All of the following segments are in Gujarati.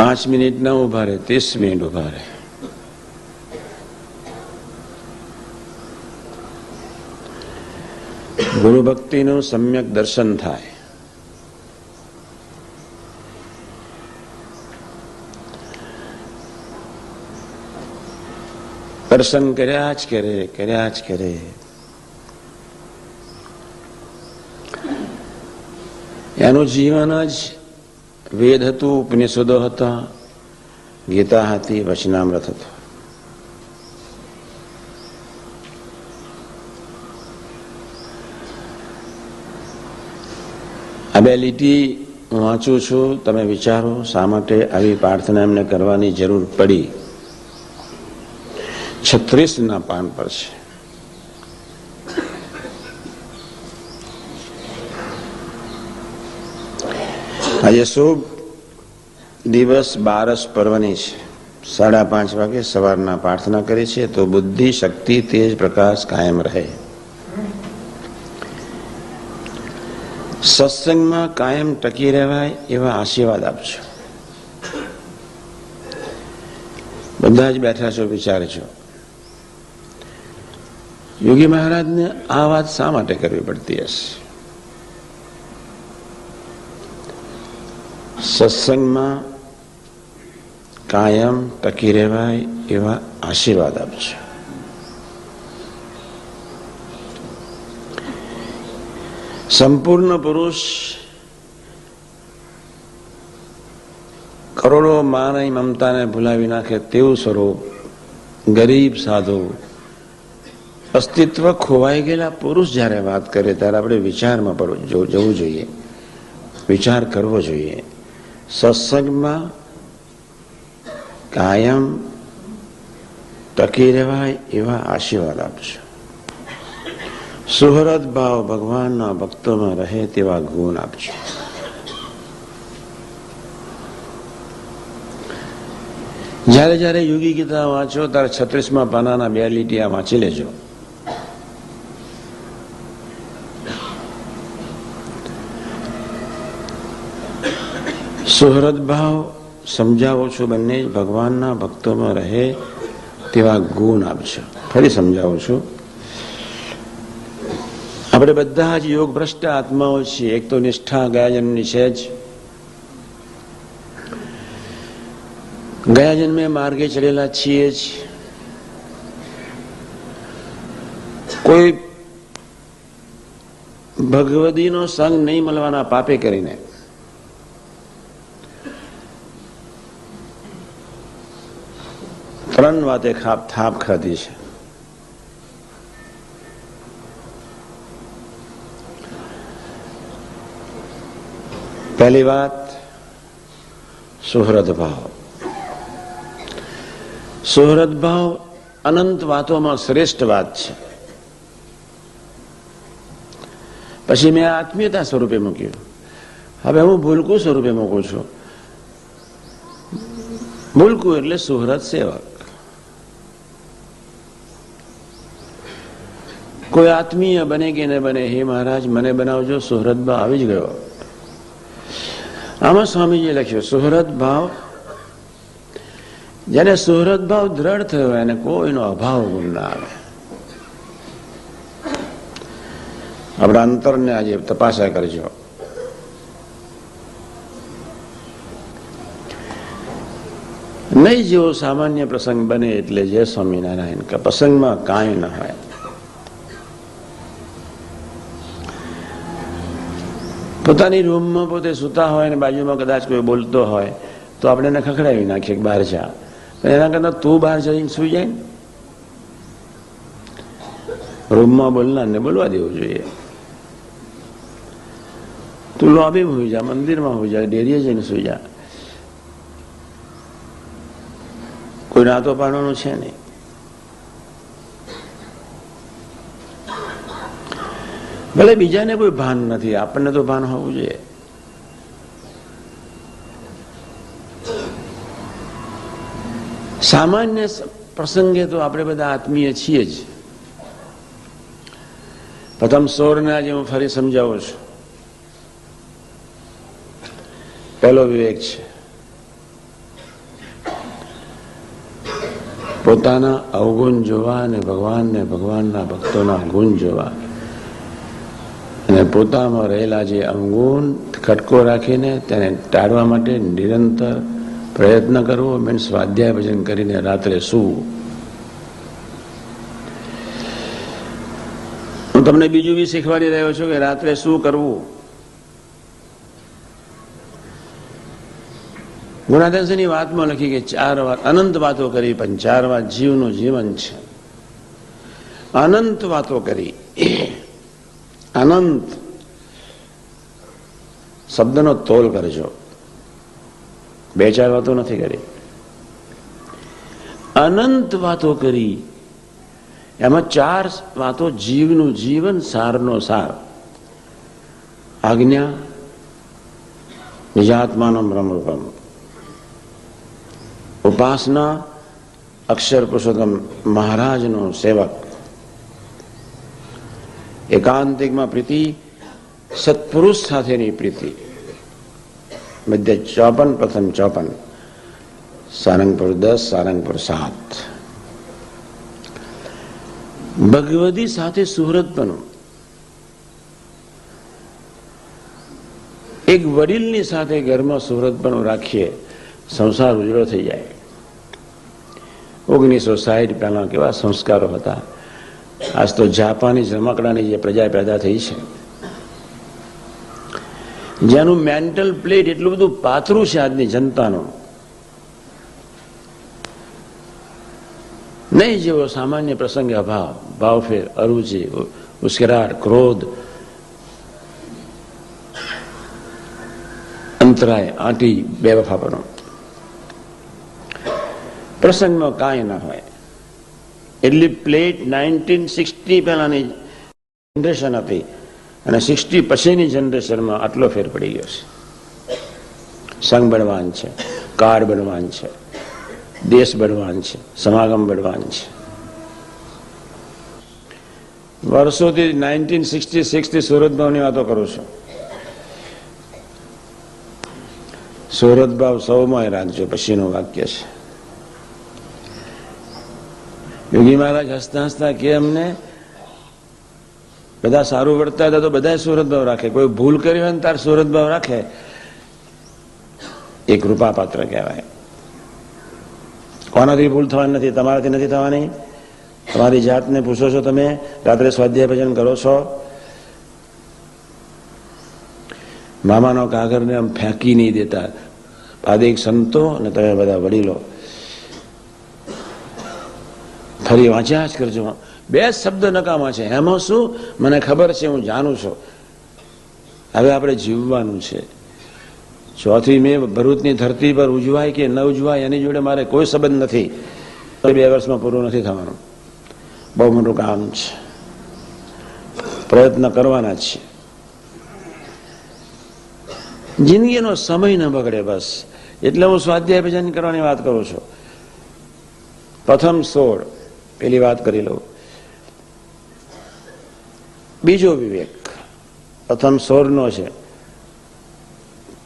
પાંચ મિનિટ ના ઊભા રહે, ત્રીસ મિનિટ ઊભા રહે. ગુરુ ભક્તિનું સમ્યક દર્શન થાય. દર્શન કર્યા જ કરે, કર્યા જ કરે. એનું જીવન જ વેદ હતું ઉપનિષદો હતા, ગીતા હતી, વચનામૃત હતું. આ બે લીટી હું વાંચું છું, તમે વિચારો, શા માટે આવી પ્રાર્થના એમને કરવાની જરૂર પડી? છત્રીસ ના પાન પર છે. આજે શુભ દિવસ બારસ પર્વની છે. સાડા પાંચ વાગે સવારના પ્રાર્થના કરી છે તો બુદ્ધિ, શક્તિ, તેજ, પ્રકાશ કાયમ રહે. સત્સંગમાં કાયમ ટકી રહેવાય એવા આશીર્વાદ આપજો. બધા જ બેઠા છો વિચારજો યોગી મહારાજને આ વાત શા માટે કરવી પડતી હશે? સત્સંગમાં કાયમ ટકી રહેવાય એવા આશીર્વાદ આપજો સંપૂર્ણ પુરુષ કરોડો માનની મમતાને ભૂલાવી નાખે તેવું સ્વરૂપ ગરીબ સાધુ અસ્તિત્વ ખોવાઈ ગયેલા પુરુષ જ્યારે વાત કરે ત્યારે આપણે વિચારમાં પડવું જવું જોઈએ વિચાર કરવો જોઈએ સત્સંગમાં કાયમ ટકી રહેવાય એવા આશીર્વાદ આપશો સુહરદ ભાવ ભગવાનના ભક્તોમાં રહે તેવા ગુણ આપજો જ્યારે જ્યારે યોગી ગીતા વાંચો ત્યારે છત્રીસમાં પાનાના બે લીટીયા વાંચી લેજો. સુહૃદ ભાવ સમજાવો છો બંને ભગવાનના ભક્તોમાં રહે તેવા ગુણ આપજો ફરી સમજાવું છું આપણે બધા જ યોગ ભ્રષ્ટ આત્માઓ છીએ એક તો નિષ્ઠા ગયા જન્મની છે જ ગયા જન્મે માર્ગે ચડેલા છીએ જ કોઈ ભગવદીનો સંગ નહીં મળવાના પાપે કરીને ત્રણ વાતે ખાપ થાપ ખાધી છે પહેલી વાત સુહૃદ ભાવ સુહૃદ ભાવ અનંત વાતોમાં શ્રેષ્ઠ વાત છે પછી મેં આત્મીયતા સ્વરૂપે મૂક્યું હવે હું ભૂલકું સ્વરૂપે મૂકું છું ભૂલકું એટલે સુહૃદ સેવક કોઈ આત્મીય બને કે ન બને, હે મહારાજ, મને બનાવજો, સુહૃદ ભાવ આવી જ ગયો. આમાં સ્વામીજીએ લખ્યું, સુહૃદ ભાવ જેને સુહૃદ ભાવ દ્રઢ થયો એને કોઈનો અભાવ ગુણ ના આવે. આપણા અંતરને આજે તપાસા કરજો. નહીં જેવો સામાન્ય પ્રસંગ બને એટલે જય સ્વામિનારાયણ, કે પ્રસંગમાં કાંઈ ન હોય. પોતાની રૂમમાં પોતે સૂતા હોય અને બાજુમાં કદાચ કોઈ બોલતો હોય, તો આપણે એને ખખડાવી નાખીએ કે બહાર જા. એના કરતા તું બહાર જઈને સુઈ જાય રૂમમાં બોલનારને બોલવા દેવું જોઈએ. તું લોબીમાં હોઈ જા, મંદિરમાં હોઈ જા, ડેરીએ જઈને સુઈ જા. કોઈ નાતો પાડવાનું છે નહીં. ભલે બીજાને કોઈ ભાન નથી, આપણને તો ભાન હોવું જોઈએ. સામાન્ય પ્રસંગે તો આપણે બધા આત્મીય છીએ જ. પ્રથમ સોરને આજે હું ફરી સમજાવું છું. પહેલો વિવેક છે. પોતાના અવગુણ જોવા અને ભગવાનને ભગવાનના ભક્તોના ગુણ જોવા. પોતામાં રહેલા જે અવગુણ ખટકો રાખીને તેને ટાળવા માટે નિરંતર પ્રયત્ન કરવો મીન્સ સ્વાધ્યાય ભજન કરીને રાત્રે સૂવું. હું તમને બીજું બી શીખવાડી રહ્યો છું કે રાત્રે શું કરવું? ગુણાદાસની વાતમાં લખી કે ચાર વાત અનંત વાતો કરી, પણ ચાર વાત જીવનું જીવન છે. અનંત વાતો કરી. અનંત શબ્દનો તોલ કરજો. બે ચાર વાતો નથી કરી. અનંત વાતો કરી. એમાં ચાર વાતો જીવનું જીવન સારનો સાર. આજ્ઞા, નિજાત્માનો બ્રહ્મરૂપમ. ઉપાસના અક્ષર પુરુષોત્તમ મહારાજનો સેવક. એકાંતિકમાં પ્રીતિ, સત્પુરુષ સાથેની પ્રીતિ. મધ્ય ચોપન, પ્રથમ ચોપન. સારંગપુર દસ, સારંગપુર સાત. ભગવદી સાથે સુહૃદપણું એક વડીલની સાથે ઘરમાં સુહૃદપણું રાખીએ, સંસાર ઉજળો થઈ જાય. ઓગણીસો સાહીઠ પહેલા કેવા સંસ્કારો હતા. આજ તો જાપાની રમકડાની જે પ્રજા પેદા થઈ છે. જેનું મેન્ટલ પ્લેટ એટલું બધું પાતળું છે આજની જનતાનું. નહીં જેવો સામાન્ય પ્રસંગે અભાવ, ભાવફેર, અરુચિ, ઉશ્કેરાટ, ક્રોધ, અંતરાય, આંટી બેવફાપણો પ્રસંગમાં કાંઈ ના હોય. એટલી પ્લેટ નાઇન્ટીન સિક્સટી પહેલાની જનરેશન હતી અને સિક્સટી પછીની જનરેશનમાં આટલો ફેર પડી ગયો છે. સંઘ બળવાન છે, કાર બળવાન છે, દેશ બળવાન છે, સમાગમ બળવાન છે. વર્ષોથી નાઇન્ટીન સિક્સટી સિક્સથી સુરત ભાવની વાતો કરું છું. સુરત ભાવ સૌમાં રાખજો પછીનું વાક્ય છે. યોગી મહારાજ હસતા હસતા કે અમને બધા સારું વર્તા હતા તો બધા સુરત ભાવ રાખે. કોઈ ભૂલ કરી હોય ને તાર સુરત ભાવ રાખે. એ કૃપા પાત્ર કહેવાય. કોનાથી ભૂલ થવાની નથી? તમારાથી નથી થવાની? તમારી જાતને પૂછો છો તમે? રાત્રે સ્વાધ્યાય ભજન કરો છો? મામાનો કાગરને આમ ફેંકી નહીં દેતા. પાદિક સંતો અને તમે બધા વડીલો. ફરી વાંચ્યા જ કરજો. બે શબ્દ નકામા છે. એમાં શું? મને ખબર છે, હું જાણું છું. હવે આપણે જીવવાનું છે. ચોથી મે ભરૂચની ધરતી પર ઉજવાય કે ન ઉજવાય, એની જોડે મારે કોઈ સંબંધ નથી. બે વર્ષમાં પૂરું નથી થવાનું. બહુ મોટું કામ છે. પ્રયત્ન કરવાના છે. જિંદગીનો સમય ન બગડે બસ. એટલે હું સ્વાધ્યાય ભજન કરવાની વાત કરું છું. પ્રથમ સોળ. પેલી વાત કરી લઉં. બીજો વિવેક, પ્રથમ સોરનો છે,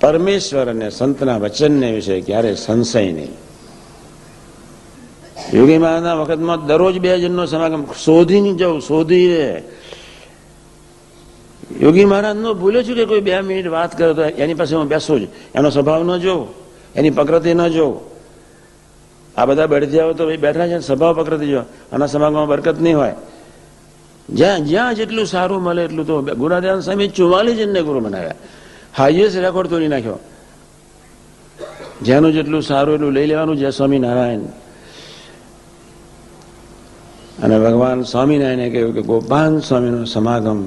પરમેશ્વર અને સંતના વચનને વિશે ક્યારે સંશય નહીં. યોગી મહારાજના વખતમાં દરરોજ બે જણનો સમાગમ શોધી જવું શોધી રે યોગી મહારાજ નો ભૂલ્યો છું કે કોઈ બે મિનિટ વાત કરે તો એની પાસે હું બેસું જ એનો સ્વભાવ ન જોઉં, એની પ્રકૃતિ ન જોઉં. આ બધા બળદિયાઓ તો બેઠા છે સ્વભાવ પ્રકૃતિ જો આના સમાગમમાં બરકત નહીં હોય. જ્યાં જ્યાં જેટલું સારું મળે એટલું તો ગુણાદયાન સ્વામી ચુમ્માલીસ જણને ગુરુ બનાવ્યા. હાઈએસ્ટ રેકોર્ડ તોડી નાખ્યો. જેનું જેટલું સારું એટલું લઈ લેવાનું જય સ્વામિનારાયણ અને ભગવાન સ્વામિનારાયણે કહ્યું કે ગોપાલ સ્વામીનો સમાગમ.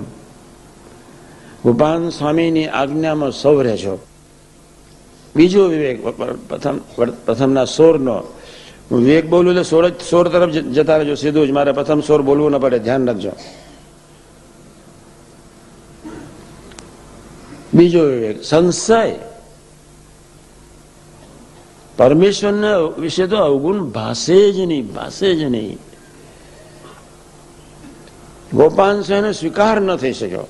ગોપાલ સ્વામીની આજ્ઞામાં સૌ રહેજો બીજો વિવેક પ્રથમ પ્રથમના સોરનો. હું વિવેક એટલે સોળ સોર તરફ જતા રહેજો, સીધું જ. મારે પ્રથમ સોર બોલવું ન પડે, ધ્યાન રાખજો. બીજો વિવેક, સંશય. પરમેશ્વરના વિશે તો અવગુણ ભાષે જ નહીં ભાષે જ નહીં. ગોપાલ સ્વીકાર ન થઈ શક્યો.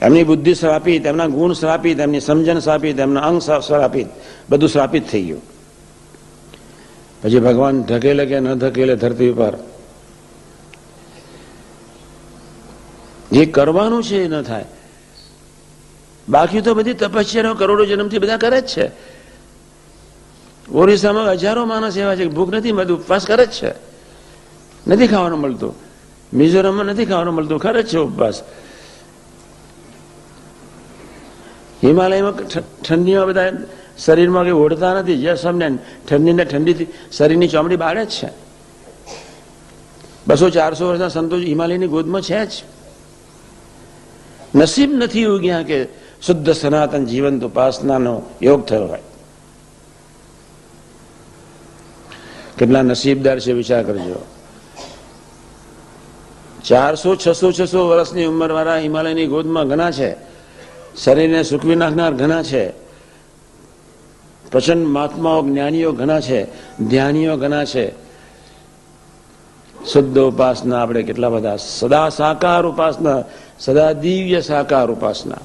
એમની બુદ્ધિ શ્રાપિત એમના ગુણ શ્રાપિત એમની સમજણ શ્રાપિત એમના અંગ શ્રાપિત બધું શ્રાપિત થઈ ગયું. પછી ભગવાન ધકેલે કે ન ધકેલે ધરતી ઉપર? જે કરવાનું છે એ ન થાય. બાકી તો બધી તપસ્યાનો કરોડો જન્મથી બધા કરે જ છે. ઓરિસ્સામાં હજારો માણસ એવા છે ભૂખ નથી મળતી, ઉપવાસ કરે જ છે. નથી ખાવાનું મળતું. મિઝોરમમાં નથી ખાવાનું મળતું ખરે જ છે ઉપવાસ. હિમાલયમાં ઠંડીમાં બધા શરીરમાં કંઈ ઓઢતા નથી જે સમજે ઠંડીને ઠંડીથી શરીરની ચામડી બાળે જ છે. બસો ચારસો વર્ષના સંતો હિમાલયની ગોદમાં છે જ. નસીબ નથી ઉગ્યા કે શુદ્ધ સનાતન જીવંત ઉપાસનાનો યોગ થયો હોય. કેટલા નસીબદાર છે વિચાર કરજો. ચારસો, છસો છસો વર્ષની ઉંમરવાળા હિમાલયની ગોદમાં ઘણા છે. શરીરને સૂકવી નાખનાર ઘણા છે. પ્રચંડ મહાત્માઓ, જ્ઞાનીઓ ઘણા છે, ધ્યાનીઓ ઘણા છે. શુદ્ધ ઉપાસના આપણે કેટલા બધા, સદા સાકાર ઉપાસના, સદા દિવ્ય સાકાર ઉપાસના.